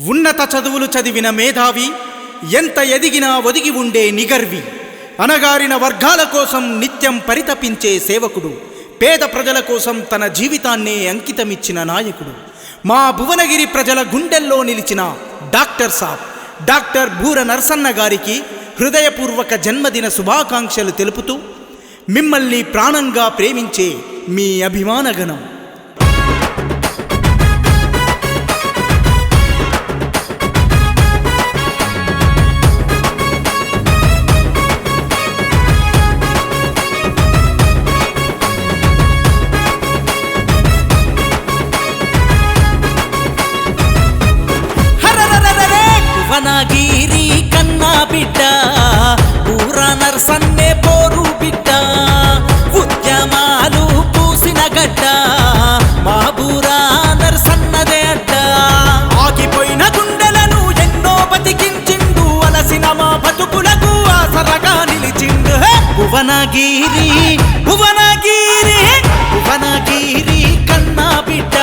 ఉన్నత చదువులు చదివిన మేధావి ఎంత ఎదిగినా ఒదిగి ఉండే నిగర్వి. అనగారిన వర్గాల కోసం నిత్యం పరితపించే సేవకుడు పేద ప్రజల కోసం తన జీవితాన్నే అంకితమిచ్చిన నాయకుడు. మా భువనగిరి ప్రజల గుండెల్లో నిలిచిన డాక్టర్ సాబ్ డాక్టర్ భూర నరసన్న గారికి హృదయపూర్వక జన్మదిన శుభాకాంక్షలు తెలుపుతూ మిమ్మల్ని ప్రాణంగా ప్రేమించే మీ అభిమానగణం. భువనగిరి కన్నా బిడ్డ ఊర నర్సన్నే పోరు బిడ్డ. ఉద్యమాలు పూసిన గడ్డ మా బూరా నర్సన్నదే అడ్డ. ఆగిపోయిన గుండెలను ఎన్నో బతికించిండు అలసిన మా బతుకులకు ఆసరగా నిలిచిండు. హే! భువనగిరి భువనగిరి భువనగిరి కన్నా బిడ్డ.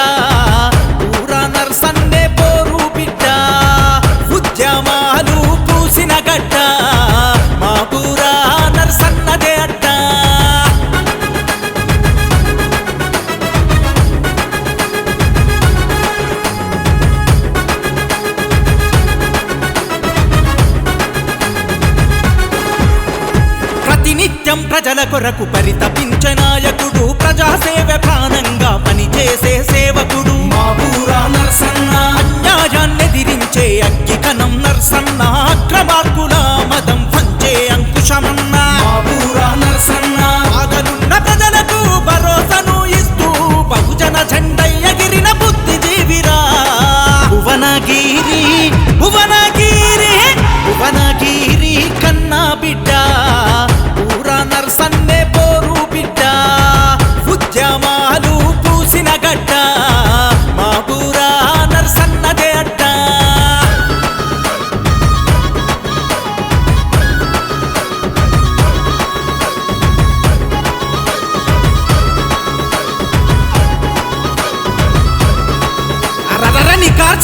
ప్రతినిత్యం ప్రజల కొరకు పరితపించే నాయకుడు ప్రజాసేవ ప్రాణంగా పనిచేసే సేవకుడు. మా ఊరా నర్సన్న అన్యాయాన్నెదిరించే అగ్గికణం నర్సన్న అక్రమార్కుల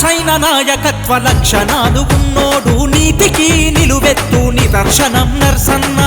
సైన నాయకత్వ లక్షణాలు ఉన్నోడు నీతికి నిలువెత్తు నిదర్శనం నర్సన్న నర్సన్న.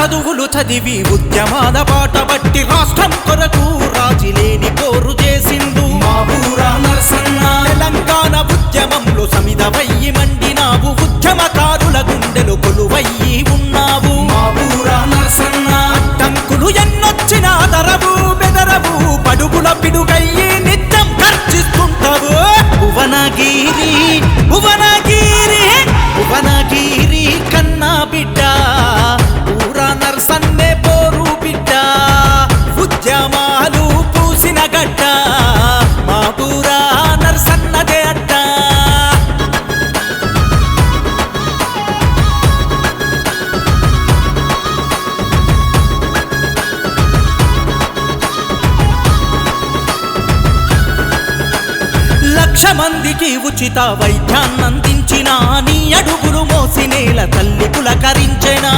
చదువులు చదివి ఉద్యమాల బాట బట్టి రాష్ట్రం కొరకు రాజిలేని పోరు చేసిండు. మా ఊరా నరసన్న. తెలంగాణ ఉద్యమంలో సమిధవయ్యి లక్ష మందికి ఉచిత వైద్యాన్నందించిన నీ అడుగులు మోసి నేల తల్లి పులకరించెనా?